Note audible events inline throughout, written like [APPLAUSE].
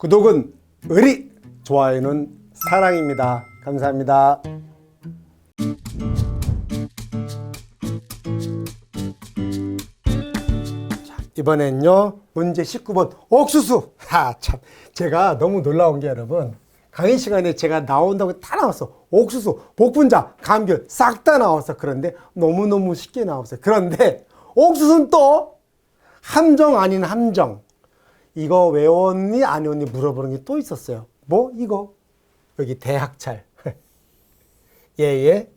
구독은 의리, 좋아요는 사랑입니다. 감사합니다. 자, 이번엔요 문제 19번 옥수수. 하, 참 제가 너무 놀라운 게 여러분 강의 시간에 제가 나온다고 다 나왔어. 옥수수 복분자 감귤 싹 다 나왔어. 그런데 너무너무 쉽게 나왔어요. 그런데 옥수수는 또 함정 아닌 함정 이거 외웠니 안 외웠니 물어보는 게 또 있었어요. 뭐? 이거. 여기 대학찰. [LAUGHS] 예 예.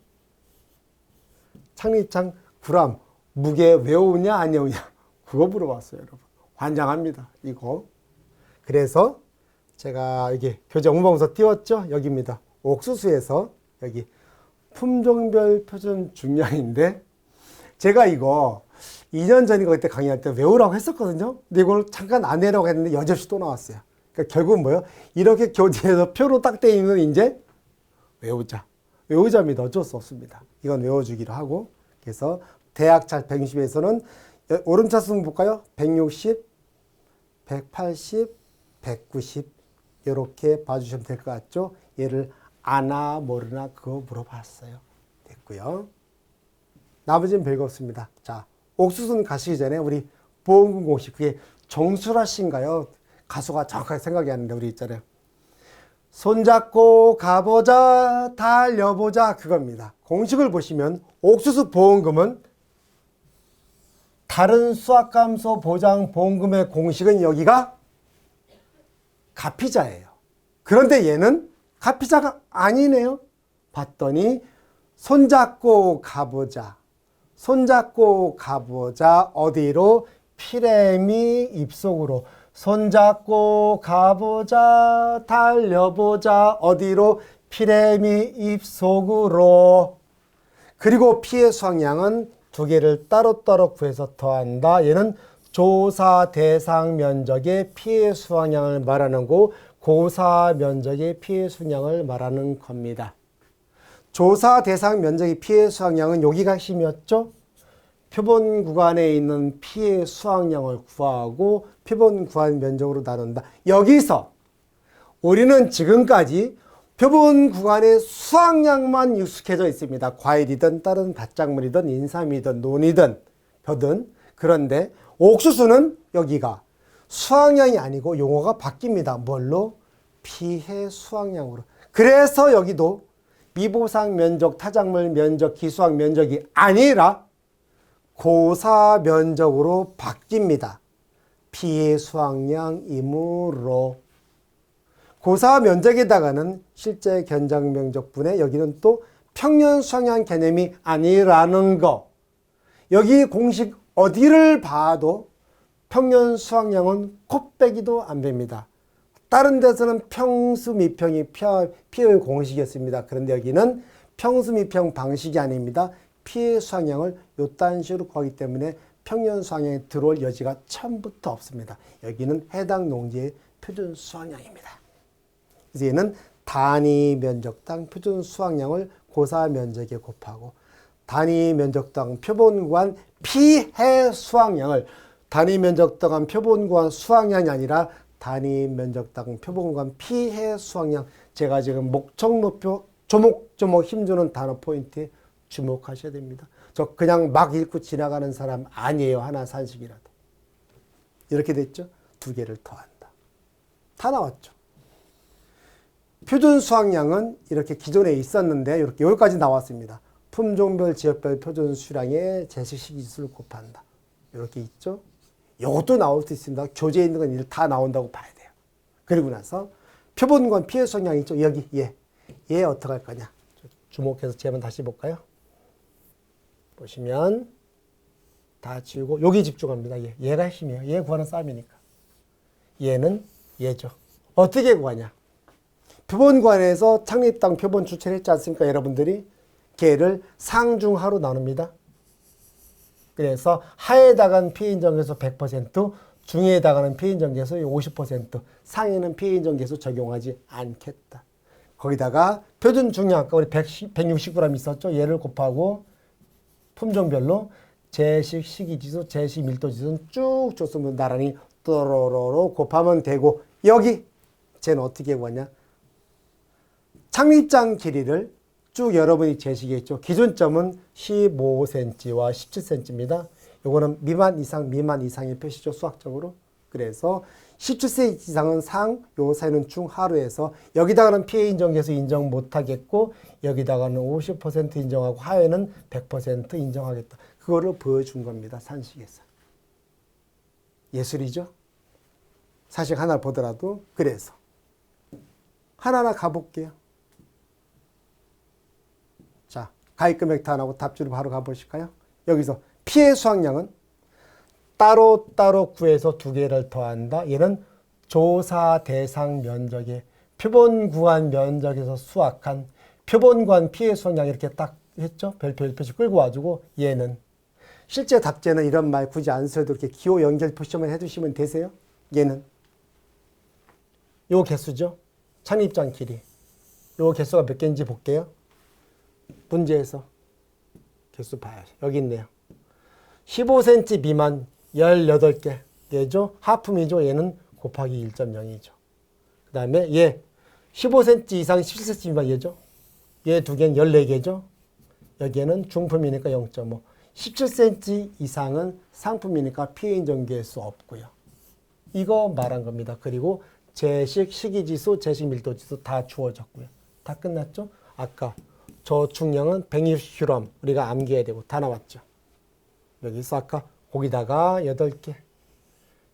창립장 구람. 무게 외우냐 안 외우냐. 그거 물어봤어요 여러분. 환장합니다 이거. 그래서 제가 여기 교재 공방서 띄웠죠? 여기입니다. 옥수수에서 여기 품종별 표준 중량인데 제가 이거 2년 전인가 그때 강의할 때 외우라고 했었거든요 근데 이걸 잠깐 안 외라고 했는데 여지없이 또 나왔어요 그러니까 결국은 뭐예요 이렇게 교재에서 표로 딱돼 있는 이제 외우자. 외우자입니다. 어쩔 수 없습니다. 이건 외워주기로 하고. 그래서 대학찰 160에서는 오름차순 볼까요? 160, 180, 190 이렇게 봐주시면 될 것 같죠? 얘를 아나 모르나 그거 물어봤어요. 됐고요. 나머지는 별거 없습니다. 자, 옥수수는 가시기 전에 우리 보험금 공식 그게 정수라 씨인가요? 가수가 정확하게 생각이 안 나는데 우리 있잖아요. 손잡고 가보자 달려보자 그겁니다. 공식을 보시면 옥수수 보험금은 다른 수학감소 보장 보험금의 공식은 여기가 가피자예요. 그런데 얘는 가피자가 아니네요. 봤더니 손잡고 가보자. 손잡고 가보자. 어디로? 피레미 입속으로. 손잡고 가보자. 달려보자. 어디로? 피레미 입속으로. 그리고 피해 수확량은 두 개를 따로따로 구해서 더한다. 얘는 조사 대상 면적의 피해 수확량을 말하는 거, 고사 면적의 피해 수량을 말하는 겁니다. 조사 대상 면적의 피해 수확량은 여기가 힘이었죠? 표본 구간에 있는 피해 수확량을 구하고 표본 구간 면적으로 나눈다. 여기서 우리는 지금까지 표본 구간의 수확량만 익숙해져 있습니다. 과일이든 다른 밭작물이든 인삼이든 논이든 벼든 그런데 옥수수는 여기가 수확량이 아니고 용어가 바뀝니다. 뭘로? 피해 수확량으로. 그래서 여기도 미보상 면적, 타작물 면적, 기수학 면적이 아니라 고사 면적으로 바뀝니다. 피해 수확량이므로. 고사 면적에다가는 실제 견적 면적분에 여기는 또 평년 수확량 개념이 아니라는 거. 여기 공식 어디를 봐도 평년 수확량은 콧배기도 안 됩니다. 다른 데서는 평수 미평이 피해의 공식이었습니다. 그런데 여기는 평수 미평 방식이 아닙니다. 피해 수확량을 요딴 식으로 구하기 때문에 평년 수확량에 들어올 여지가 처음부터 없습니다. 여기는 해당 농지의 표준 수확량입니다. 그래서 얘는 단위 면적당 표준 수확량을 고사 면적에 곱하고 단위 면적당 표본 구간 피해 수확량을 단위 면적당 표본 구간 수확량이 아니라 단위 면적당 표본 구간 피해 수확량 제가 지금 목청목표 조목조목 힘주는 단어 포인트에 주목하셔야 됩니다. 저 그냥 막 읽고 지나가는 사람 아니에요. 하나 산식이라도. 이렇게 됐죠? 두 개를 더한다. 다 나왔죠. 표준 수확량은 이렇게 기존에 있었는데 이렇게 여기까지 나왔습니다. 품종별 지역별 표준 수량의 제시 시기수를 곱한다. 이렇게 있죠. 이것도 나올 수 있습니다. 교재에 있는 건 다 나온다고 봐야 돼요. 그리고 나서 표본권 피해 수량이 있죠. 여기 얘. 얘 어떻게 할 거냐. 주목해서 제만 다시 볼까요? 보시면 다 지우고 여기 집중합니다. 얘. 얘가 핵심이에요. 얘 구하는 싸움이니까. 얘는 얘죠. 어떻게 구하냐. 표본관에서 창립당 표본 주체를 했지 않습니까? 여러분들이 걔를 상중하로 나눕니다. 그래서 하에다가는 피해 인정계수 100%, 중에다가는 피해 인정계수 50%, 상에는 피해 인정계수 적용하지 않겠다. 거기다가 표준 중량 아까 우리 110, 160g 있었죠? 얘를 곱하고 품종별로 제식 시기지수, 제식 밀도지수는 쭉 줬으면 나란히 또로로로 곱하면 되고 여기 쟤는 어떻게 구하냐? 착립장 길이를 쭉 여러분이 재시겠죠. 기준점은 15cm와 17cm입니다. 요거는 미만 이상, 미만 이상의 표시죠. 수학적으로. 그래서 17세 이상은 상, 요 사이는 중, 하루에서 여기다가는 피해 인정해서 인정 못하겠고 여기다가는 50% 인정하고 하에는 100% 인정하겠다. 그거를 보여준 겁니다. 산식에서. 예술이죠. 사실 하나 보더라도 그래서 하나하나 가볼게요. 자, 가입 금액 다 나오고 답주로 바로 가보실까요? 여기서 피해 수확량은 따로 따로 구해서 두 개를 더한다. 얘는 조사 대상 면적의 표본 구간 면적에서 수확한 표본 구간 피해 수확량 이렇게 딱 했죠. 별표 1표씩 끌고 와주고 얘는 실제 답제는 이런 말 굳이 안 써도 이렇게 기호 연결 표시만 해두시면 되세요. 얘는 요 개수죠. 창입장 길이. 요 개수가 몇 개인지 볼게요. 문제에서 개수 봐야죠. 여기 있네요. 15cm 미만 18개. 얘죠. 하품이죠. 얘는 곱하기 1.0이죠. 그 다음에 얘 15cm 이상 17cm 미만 얘죠. 얘 두 개는 14개죠. 여기에는 중품이니까 0.5. 17cm 이상은 상품이니까 피해 인정계일 수 없고요. 이거 말한 겁니다. 그리고 제식, 식이지수, 제식 밀도지수 다 주어졌고요. 다 끝났죠? 아까 저축량은 120g 우리가 암기해야 되고 다 나왔죠. 여기서 아까 거기다가 8개.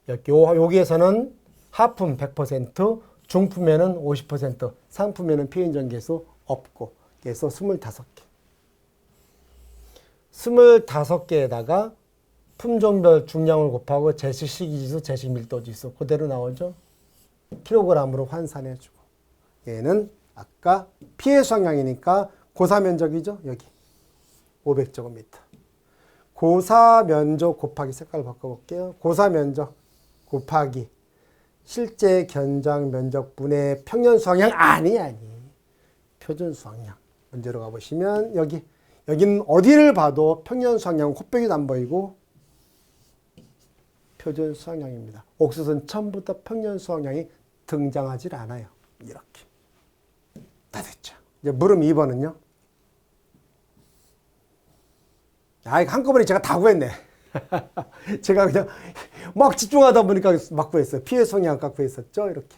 여기 요, 여기에서는 하품 100%, 중품에는 50%, 상품에는 피해 인정계수 없고 그래서 25개. 25개에다가 품종별 중량을 곱하고 제식 시기지수, 제식 밀도지수 그대로 나오죠. 킬로그램으로 환산해주고 얘는 아까 피해 수확량이니까 고사 면적이죠. 여기 500제곱미터. 고사 면적 곱하기 색깔 바꿔볼게요. 고사 면적 곱하기 실제 견장 면적 분의 평년 수확량 아니 아니 표준 수확량 문제로 가보시면 여기 여기는 어디를 봐도 평년 수확량 콧배기도 안 보이고 표준 수확량입니다. 옥수수는 처음부터 평년 수확량이 등장하질 않아요. 이렇게. 다 됐죠. 이제 물음 2번은요. 아, 한꺼번에 제가 다 구했네. [LAUGHS] 제가 그냥 막 집중하다 보니까 막 구했어요. 피해 성향 아까 구했었죠. 이렇게.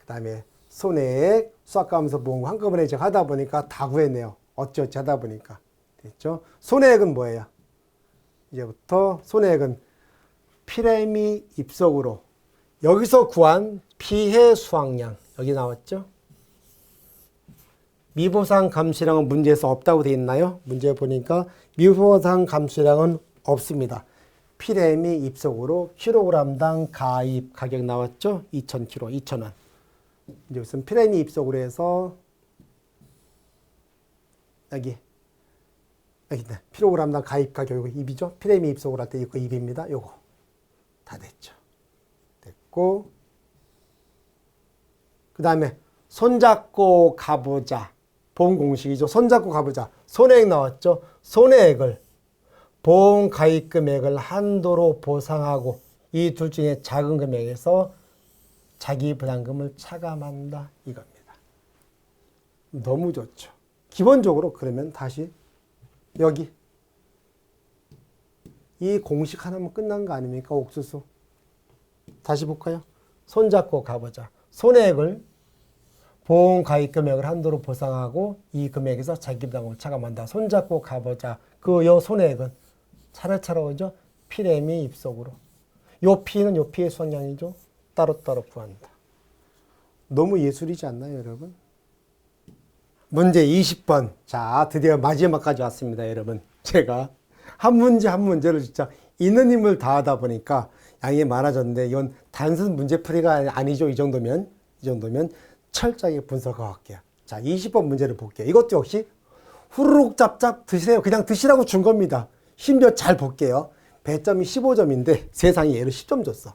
그 다음에 손해액, 수학과하면서 모은 거 한꺼번에 제가 하다 보니까 다 구했네요. 어찌어찌 하다 보니까. 됐죠? 손해액은 뭐예요? 이제부터 손해액은 피레미 입속으로 여기서 구한 피해 수확량 여기 나왔죠? 미보상 감시량은 문제에서 없다고 돼 있나요? 문제 보니까 미보상 감시량은 없습니다. 피레미 입속으로 킬로그램당 가입 가격 나왔죠? 2,000kg, 2,000원. 이제 무슨 피레미 입속으로 해서 여기 여기 있네. 킬로그램당 가입 가격 이거 입이죠? 피레미 입속으로 할 때 이거 입입니다. 요거 다 됐죠. 됐고 그 다음에 손잡고 가보자. 보험 공식이죠. 손잡고 가보자. 손해액 나왔죠. 손해액을 보험 가입 금액을 한도로 보상하고 이 둘 중에 작은 금액에서 자기 부담금을 차감한다 이겁니다. 너무 좋죠. 기본적으로 그러면 다시 여기 이 공식 하나면 끝난 거 아닙니까? 옥수수. 다시 볼까요? 손잡고 가보자. 손해액을 보험 가입 금액을 한도로 보상하고 이 금액에서 자기 부담을 차감한다. 손잡고 가보자. 그 요 손해액은 차례차례 오죠. 피레미 입속으로. 요 피는 요 피의 수량이죠. 따로따로 구한다. 너무 예술이지 않나요, 여러분? 문제 20번. 자, 드디어 마지막까지 왔습니다, 여러분. 제가 한 문제 한 문제를 진짜 있는 힘을 다하다 보니까 양이 많아졌는데 이건 단순 문제풀이가 아니죠. 이 정도면. 이 정도면 철저하게 분석하고 할게요. 자, 20번 문제를 볼게요. 이것도 역시 후루룩 짭짭 드시세요. 그냥 드시라고 준 겁니다. 심지어 잘 볼게요. 배점이 15점인데 세상이 얘를 10점 줬어.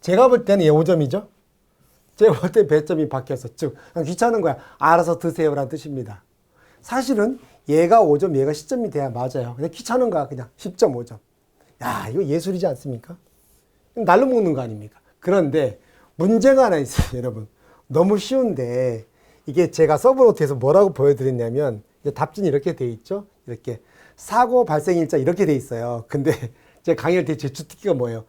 제가 볼 때는 얘 5점이죠. 제가 볼 때 배점이 바뀌었어. 즉, 귀찮은 거야. 알아서 드세요라는 뜻입니다. 사실은 얘가 5점, 얘가 10점이 돼야 맞아요. 근데 귀찮은 거야. 그냥 10.5점. 야, 이거 예술이지 않습니까? 날로 먹는 거 아닙니까? 그런데 문제가 하나 있어요, 여러분. 너무 쉬운데 이게 제가 서브노트에서 뭐라고 보여드렸냐면 답진이 이렇게 돼 있죠. 이렇게 사고 발생 일자 이렇게 돼 있어요. 근데 [LAUGHS] 제 강의할 때 제 주특기가 뭐예요?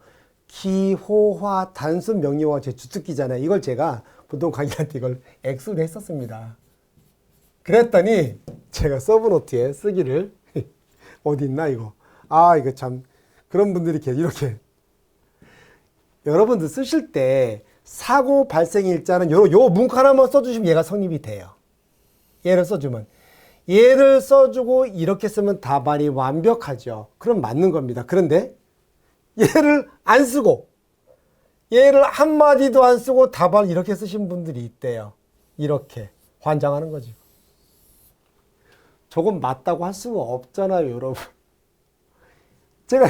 기호화 단순 명령어가 제 주특기잖아요. 이걸 제가 보통 강의할 때 이걸 X로 했었습니다. 그랬더니 제가 서브노트에 쓰기를 [LAUGHS] 어디 있나 이거 아 이거 참 그런 분들이 이렇게 여러분들 쓰실 때 사고 발생 일자는 요, 요 문구 하나만 써주시면 얘가 성립이 돼요. 얘를 써주면 얘를 써주고 이렇게 쓰면 답안이 완벽하죠. 그럼 맞는 겁니다. 그런데 얘를 안 쓰고 얘를 한마디도 안 쓰고 답안 이렇게 쓰신 분들이 있대요. 이렇게 환장하는 거지. 조금 맞다고 할 수가 없잖아요, 여러분. 제가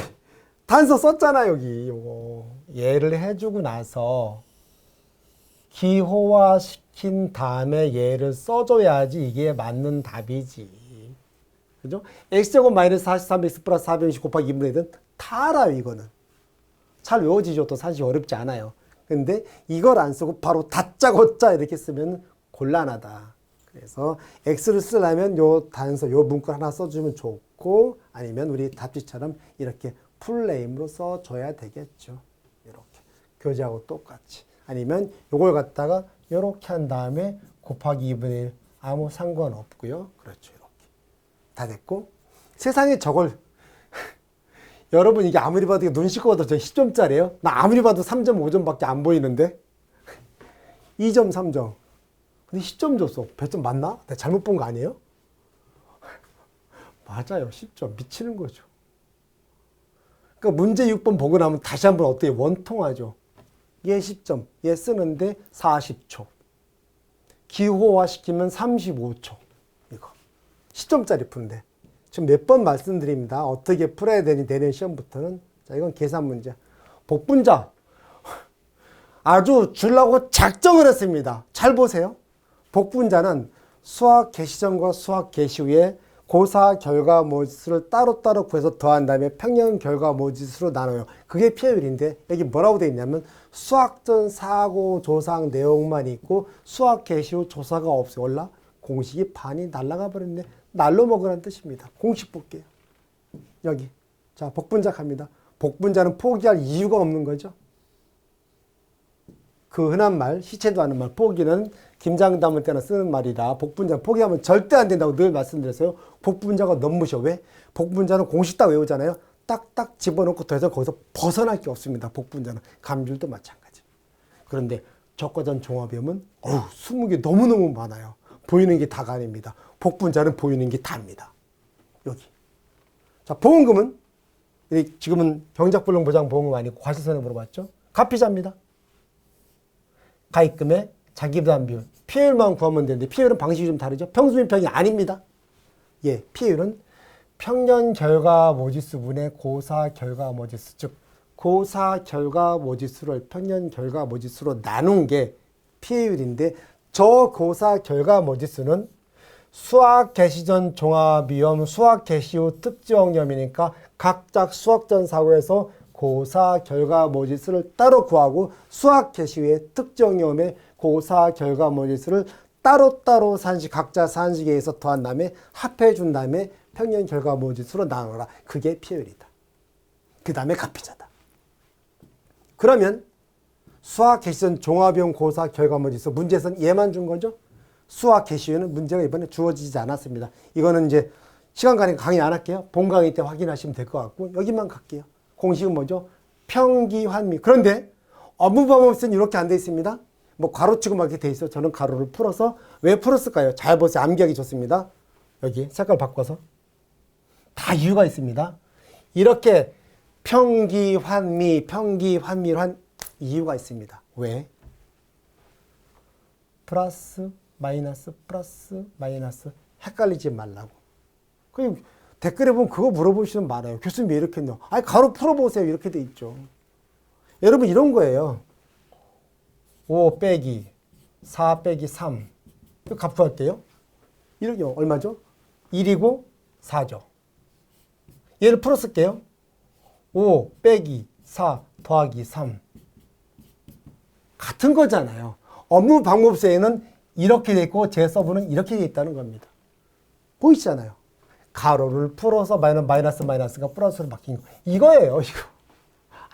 단서 썼잖아, 여기. 요거. 얘를 해주고 나서 기호화 시킨 다음에 얘를 써줘야지 이게 맞는 답이지. 그죠? x제곱 마이너스 43x 플러스 420 곱하기 2분의 1은 다 알아요, 이거는. 잘 외워지죠. 또 사실 어렵지 않아요. 근데 이걸 안 쓰고 바로 다짜고짜 이렇게 쓰면 곤란하다. 그래서 x를 쓰려면 요 단서, 요 문구 하나 써주면 좋고 아니면 우리 답지처럼 이렇게 풀네임으로 써줘야 되겠죠. 이렇게 교재하고 똑같이. 아니면 요걸 갖다가 이렇게 한 다음에 곱하기 2분의 1 아무 상관없고요. 그렇죠. 이렇게. 다 됐고 세상에 저걸 [LAUGHS] 여러분 이게 아무리 봐도 이게 눈 씻고 봐도 저 10점짜리예요. 나 아무리 봐도 3.5점밖에 안 보이는데 [LAUGHS] 2점 3점. 근데 10점 줬어. 100점 맞나? 내가 잘못 본 거 아니에요? [LAUGHS] 맞아요. 10점. 미치는 거죠. 그러니까 문제 6번 보고 나면 다시 한번 어떻게 원통하죠. 얘 10점. 얘 쓰는데 40초. 기호화 시키면 35초. 이거. 10점짜리 푸는데. 지금 몇 번 말씀드립니다. 어떻게 풀어야 되니 내년 시험부터는. 자, 이건 계산 문제. 복분자. 아주 주려고 작정을 했습니다. 잘 보세요. 복분자는 수학 개시 전과 수학 개시 후에 고사 결과 모지수를 따로따로 구해서 더한 다음에 평년 결과 모지수로 나눠요. 그게 피해율인데 여기 뭐라고 되어 있냐면 수학전 사고 조상 내용만 있고 수학 개시 후 조사가 없어요. 올라 공식이 반이 날라가 버렸네. 날로 먹으라는 뜻입니다. 공식 볼게요. 여기. 자, 복분자 갑니다. 복분자는 포기할 이유가 없는 거죠. 그 흔한 말, 시체도 하는 말, 포기는 김장 담을 때나 쓰는 말이라 복분자 포기하면 절대 안 된다고 늘 말씀드렸어요. 복분자가 너무 무셔. 왜? 복분자는 공식 딱 외우잖아요. 딱딱 집어넣고 더 이상 거기서 벗어날 게 없습니다. 복분자는. 감귤도 마찬가지. 그런데 적과전 종합염은 어우, 20개 너무너무 많아요. 보이는 게 다가 아닙니다. 복분자는 보이는 게 다입니다. 여기. 자, 보험금은 지금은 경작불능 보장 보험금 아니고 과세선에 물어봤죠. 가피자입니다. 가입금의 자기 부담 비율. 피해율만 구하면 되는데 피해율은 방식이 좀 다르죠. 평수민평이 아닙니다. 예, 피해율은 평년 결과 모지수 분의 고사 결과 모지수, 즉 고사 결과 모지수를 평년 결과 모지수로 나눈 게 피해율인데 저 고사 결과 모지수는 수학 개시 전 종합 위험, 수학 개시 후 특지형염이니까 각자 수학 전 사고에서 고사 결과 모지수를 따로 구하고 수학 개시 후에 특정염의 고사 결과 모지수를 따로따로 산식 각자 산식에 의해서 더한 다음에 합해 준 다음에 평년 결과 모지수로 나누라. 그게 피해율이다. 그 다음에 가피자다. 그러면 수학 개시전 종합형 고사 결과 모지수 문제에서는 얘만 준 거죠. 수학 개시에는 문제가 이번에 주어지지 않았습니다. 이거는 이제 시간 가니까 강의 안 할게요. 본 강의 때 확인하시면 될 것 같고 여기만 갈게요. 공식은 뭐죠? 평기환미. 그런데 업무방법은 이렇게 안 돼 있습니다. 뭐 가로치고 막 이렇게 돼 있어. 저는 가로를 풀어서 왜 풀었을까요? 잘 보세요. 암기하기 좋습니다. 여기 색깔 바꿔서 다 이유가 있습니다. 이렇게 평기환미, 평기환미를 한 이유가 있습니다. 왜? 플러스, 마이너스, 플러스, 마이너스 헷갈리지 말라고. 그 댓글에 보면 그거 물어보시는 많아요. 교수님 왜 이렇게 했냐? 아니 가로 풀어보세요. 이렇게 돼 있죠. 여러분 이런 거예요. 5 빼기 4 빼기 3. 그 값구할게요. 이렇게 얼마죠? 1이고 4죠. 얘를 풀어쓸게요. 5 빼기 4 더하기 3. 같은 거잖아요. 업무 방법서에는 이렇게 돼 있고 제 서브는 이렇게 돼 있다는 겁니다. 보이시잖아요. 가로를 풀어서 마이너스 마이너스 마이너스가 플러스로 바뀐 거. 이거예요, 이거.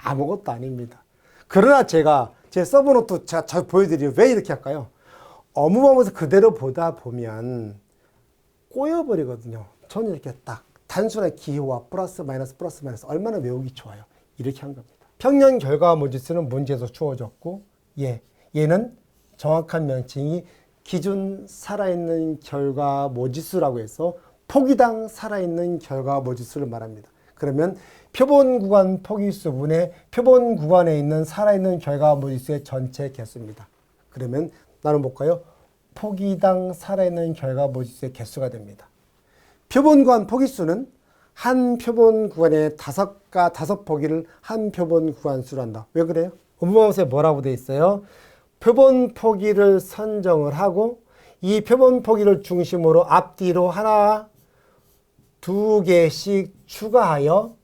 아무것도 아닙니다. 그러나 제가 제 서브노트 제가 잘 보여드리요. 왜 이렇게 할까요? 방법서 그대로 보다 보면 꼬여버리거든요. 저는 이렇게 딱 단순한 기호와 플러스 마이너스 플러스 마이너스 얼마나 외우기 좋아요. 이렇게 한 겁니다. 평년 결과 모지수는 문제에서 주어졌고 예, 얘는 정확한 명칭이 기준 살아있는 결과 모지수라고 해서 포기당 살아있는 결과 모지수를 말합니다. 그러면 표본 구간 포기수분의 표본 구간에 있는 살아있는 결과 모지수의 전체 개수입니다. 그러면 나눠 볼까요? 포기당 살아있는 결과 모지수의 개수가 됩니다. 표본 구간 포기수는 한 표본 구간에 다섯 가 다섯 포기를 한 표본 구간 수로 한다. 왜 그래요? 업무방법에 뭐라고 돼 있어요? 표본 포기를 선정을 하고 이 표본 포기를 중심으로 앞뒤로 하나, 두 개씩 추가하여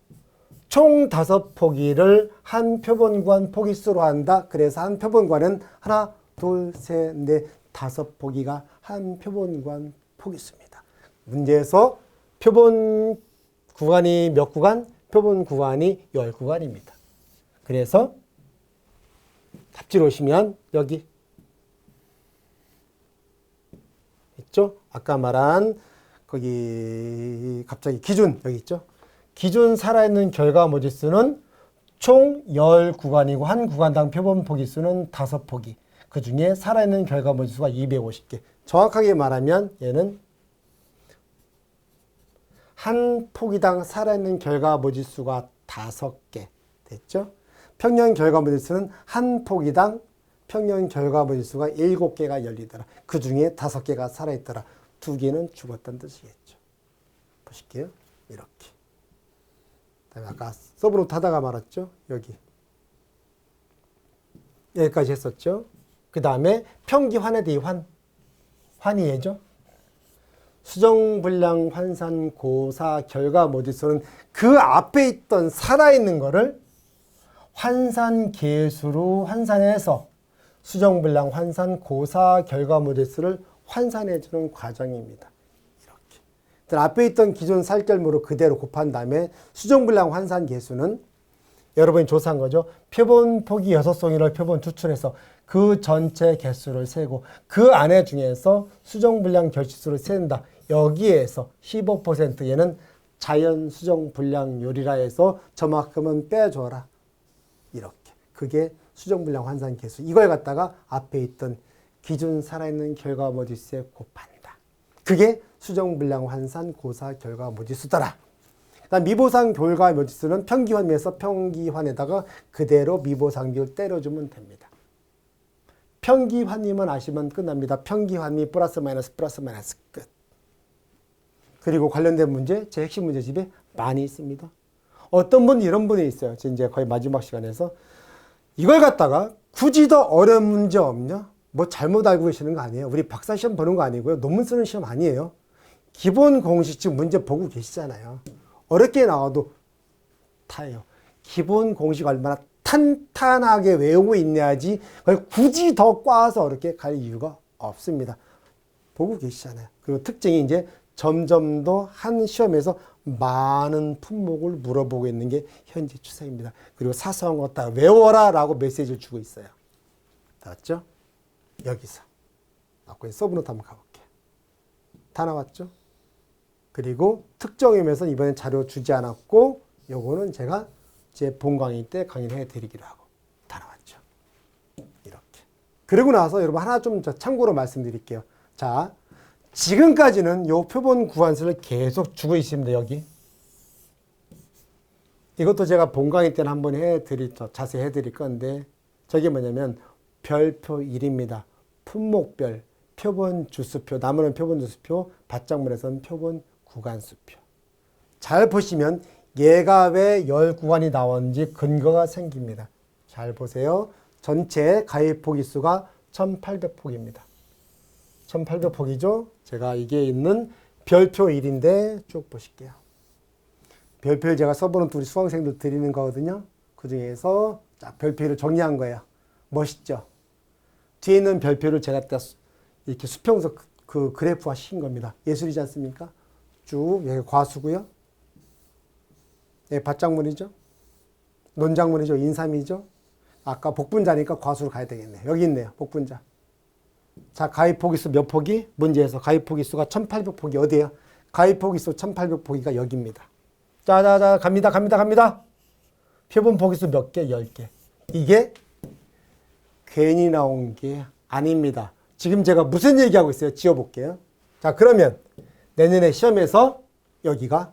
총 다섯 포기를 한 표본 구간 포기수로 한다. 그래서 한 표본 구간은 하나, 둘, 셋, 넷, 다섯 포기가 한 표본 구간 포기수입니다. 문제에서 표본 구간이 몇 구간? 표본 구간이 열 구간입니다. 그래서 답지로 오시면 여기 있죠? 아까 말한 거기 갑자기 기준 여기 있죠? 기준 살아있는 결과 모지 수는 총 10구간이고 한 구간당 표본 포기 수는 5포기. 그 중에 살아있는 결과 모지 수가 250개. 정확하게 말하면 얘는 한 포기당 살아있는 결과 모지 수가 5개 됐죠? 평년 결과 모지 수는 한 포기당 평년 결과 모지 수가 7개가 열리더라. 그 중에 5개가 살아있더라. 두 개는 죽었다는 뜻이겠죠. 보실게요. 이렇게. 그다음에 아까 서브노트 하다가 말았죠. 여기. 여기까지 했었죠. 그 다음에 평기 환에 대해 환. 환이 예죠. 수정불량 환산 고사 결과 모지수는 그 앞에 있던 살아있는 거를 환산 계수로 환산해서 수정불량 환산 고사 결과 모지수를 환산해 주는 과정입니다. 이렇게. 앞에 있던 기존 살결모로 그대로 곱한 다음에 수정불량 환산 계수는 여러분이 조사한 거죠. 표본 포기 여섯 송이를 표본 추출해서 그 전체 개수를 세고 그 안에 중에서 수정불량 결실수를 세는다. 여기에서 15% 얘는 자연 수정 불량률이라 해서 저만큼은 빼줘라. 이렇게. 그게 수정 불량 환산 개수. 이걸 갖다가 앞에 있던 기준 살아있는 결과 모지수에 곱한다. 그게 수정 불량 환산 고사 결과 모지수더라. 미보상 결과 모지수는 평기환에서 평기환에다가 그대로 미보상 비율 때려주면 됩니다. 평기환이면 아시면 끝납니다. 평기환이 플러스 마이너스 플러스 마이너스 끝. 그리고 관련된 문제, 제 핵심 문제집에 많이 있습니다. 어떤 분 이런 분이 있어요. 이제 거의 마지막 시간에서 이걸 갖다가 굳이 더 어려운 문제 없냐? 뭐 잘못 알고 계시는 거 아니에요. 우리 박사 시험 보는 거 아니고요. 논문 쓰는 시험 아니에요. 기본 공식집 문제 보고 계시잖아요. 어렵게 나와도 타요. 기본 공식 얼마나 탄탄하게 외우고 있냐지 그걸 굳이 더 꽈서 어렵게 갈 이유가 없습니다. 보고 계시잖아요. 그리고 특징이 이제 점점 더 한 시험에서 많은 품목을 물어보고 있는 게 현재 추세입니다. 그리고 사소한 것 다 외워라 라고 메시지를 주고 있어요. 나왔죠? 여기서. 아까 서브노트 한번 가볼게요. 다 나왔죠? 그리고 특정임에서 이번엔 자료 주지 않았고 요거는 제가 제 본 강의 때 강의를 해드리기로 하고 다 나왔죠. 이렇게. 그리고 나서 여러분 하나 좀 참고로 말씀드릴게요. 자, 지금까지는 요 표본 구한수를 계속 주고 있습니다. 여기. 이것도 제가 본 강의 때는 한번 해드릴, 자세히 해드릴 건데 저게 뭐냐면 별표 1입니다. 품목별, 표본 주수표, 나무는 표본 주수표, 밭작물에서는 표본 구간수표. 잘 보시면 얘가 왜 열 구간이 나왔는지 근거가 생깁니다. 잘 보세요. 전체 가입 포기수가 1800포기입니다. 1800포기죠. 제가 이게 있는 별표 1인데 쭉 보실게요. 별표를 제가 써보는 우리 수강생들 드리는 거거든요. 그 중에서 자, 별표 1을 정리한 거예요. 멋있죠? 뒤에 있는 별표를 제가 딱 수- 이렇게 수평서 그- 그 그래프화 시킨 겁니다. 예술이지 않습니까? 쭉 여기 과수고요. 예, 밭작물이죠. 논작물이죠. 인삼이죠. 아까 복분자니까 과수로 가야 되겠네. 여기 있네요. 복분자. 자, 가입 포기수 몇 포기? 문제에서 가입 포기수가 1800포기 어디예요? 가입 포기수 1800포기가 여기입니다. 자자자 갑니다. 갑니다. 갑니다. 표본 포기수 몇 개? 10개. 이게 괜히 나온 게 아닙니다. 지금 제가 무슨 얘기하고 있어요? 지어볼게요. 자, 그러면 내년에 시험에서 여기가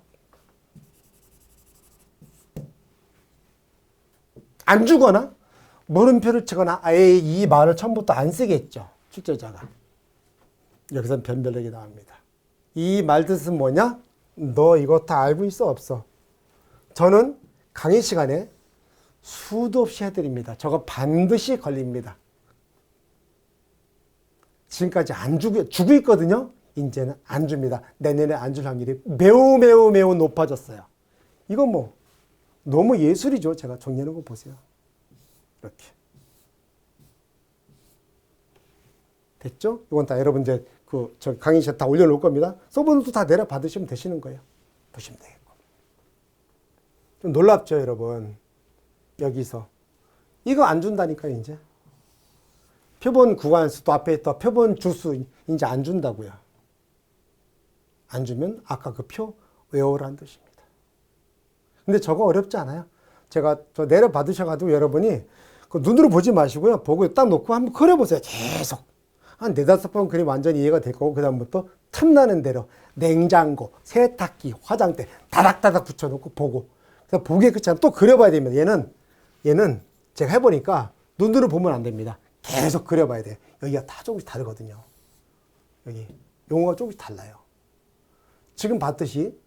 안 주거나 물음표를 치거나 아예 이 말을 처음부터 안 쓰겠죠. 출제자가. 여기서 변별력이 나옵니다. 이 말 뜻은 뭐냐? 너 이거 다 알고 있어 없어? 저는 강의 시간에 수도 없이 해드립니다. 저거 반드시 걸립니다. 지금까지 안 주고, 주고 있거든요. 이제는 안 줍니다. 내년에 안 줄 확률이 매우 매우 매우 높아졌어요. 이건 뭐 너무 예술이죠. 제가 정리하는 거 보세요. 이렇게. 됐죠? 이건 다 여러분 이제 그 저 강의실 다 올려놓을 겁니다. 서버도 다 내려 받으시면 되시는 거예요. 보시면 되겠고. 좀 놀랍죠, 여러분. 여기서 이거 안 준다니까 이제. 표본 구간수 또 앞에 있던 표본 주수 이제 안 준다고요. 안 주면 아까 그 표 외워라는 뜻입니다. 근데 저거 어렵지 않아요. 제가 저 내려 받으셔가지고 여러분이 그 눈으로 보지 마시고요. 보고 딱 놓고 한번 그려보세요. 계속. 한 네다섯 번 그림 완전히 이해가 될 거고, 그다음부터 틈나는 대로 냉장고, 세탁기, 화장대 다닥다닥 붙여놓고 보고. 그래서 보기에 그치 않또 그려봐야 됩니다. 얘는, 얘는 제가 해보니까 눈으로 보면 안 됩니다. 계속 그려봐야 돼요. 여기가 다 조금씩 다르거든요. 여기 용어가 조금씩 달라요. 지금 봤듯이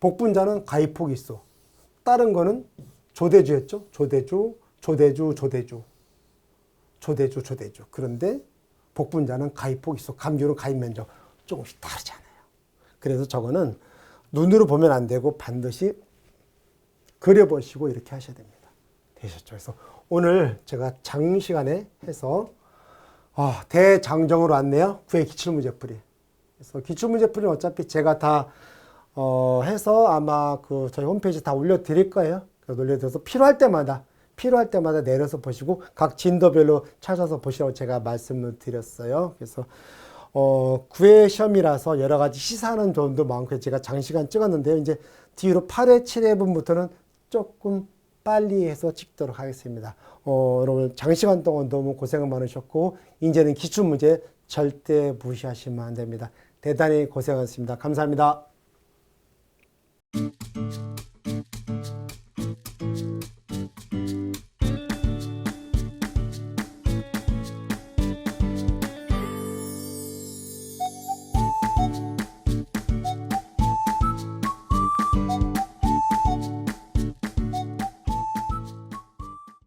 복분자는 가입폭이 있어. 다른 거는 조대주였죠. 조대주, 조대주, 조대주. 조대주, 조대주. 그런데 복분자는 가입폭이 있어. 감귤은 가입 면적 조금씩 다르잖아요. 그래서 저거는 눈으로 보면 안 되고 반드시 그려보시고 이렇게 하셔야 됩니다. 되셨죠? 그래서 오늘 제가 장시간에 해서 아, 대장정으로 왔네요. 구의 기출문제풀이. 그래서 기출문제풀이는 어차피 제가 다 어, 해서 아마 그 저희 홈페이지 다 올려드릴 거예요. 그래서 올려드려서 필요할 때마다 필요할 때마다 내려서 보시고 각 진도별로 찾아서 보시라고 제가 말씀을 드렸어요. 그래서 어, 구회 시험이라서 여러 가지 시사하는 점도 많고 제가 장시간 찍었는데요. 이제 뒤로 8회, 7회 분부터는 조금 빨리 해서 찍도록 하겠습니다. 어, 여러분 장시간 동안 너무 고생 많으셨고 이제는 기출 문제 절대 무시하시면 안 됩니다. 대단히 고생하셨습니다. 감사합니다.